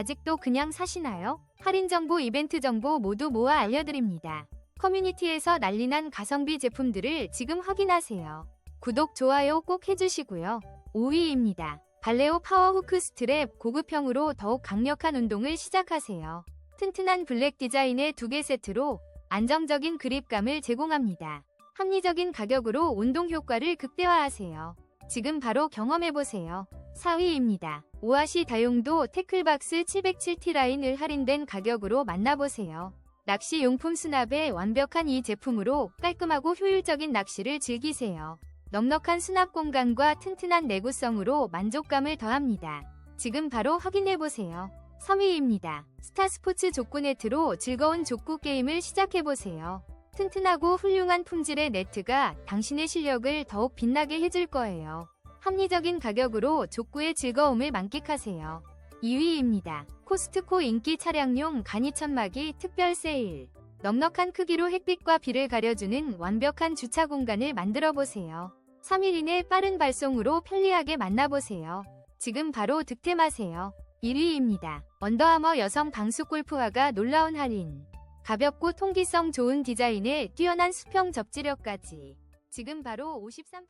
아직도 그냥 사시나요? 할인 정보, 이벤트 정보 모두 모아 알려드립니다. 커뮤니티에서 난리난 가성비 제품들을 지금 확인하세요. 구독, 좋아요 꼭 해주시고요. 5위입니다. 발레오 파워 후크 스트랩 고급형으로 더욱 강력한 운동을 시작하세요. 튼튼한 블랙 디자인의 두 개 세트로 안정적인 그립감을 제공합니다. 합리적인 가격으로 운동 효과를 극대화하세요. 지금 바로 경험해보세요. 4위입니다. 오아시 다용도 태클박스 707T 라인을 할인된 가격으로 만나보세요. 낚시 용품 수납에 완벽한 이 제품으로 깔끔하고 효율적인 낚시를 즐기세요. 넉넉한 수납 공간과 튼튼한 내구성으로 만족감을 더합니다. 지금 바로 확인해보세요. 3위입니다. 스타스포츠 족구 네트로 즐거운 족구 게임을 시작해보세요. 튼튼하고 훌륭한 품질의 네트가 당신의 실력을 더욱 빛나게 해줄 거예요. 합리적인 가격으로 족구의 즐거움을 만끽하세요. 2위입니다. 코스트코 인기 차량용 간이천막이 특별 세일. 넉넉한 크기로 햇빛과 비를 가려주는 완벽한 주차 공간을 만들어 보세요. 3일 이내 빠른 발송으로 편리하게 만나보세요. 지금 바로 득템하세요. 1위입니다. 언더아머 여성 방수 골프화가 놀라운 할인. 가볍고 통기성 좋은 디자인에 뛰어난 수평 접지력까지. 지금 바로 53%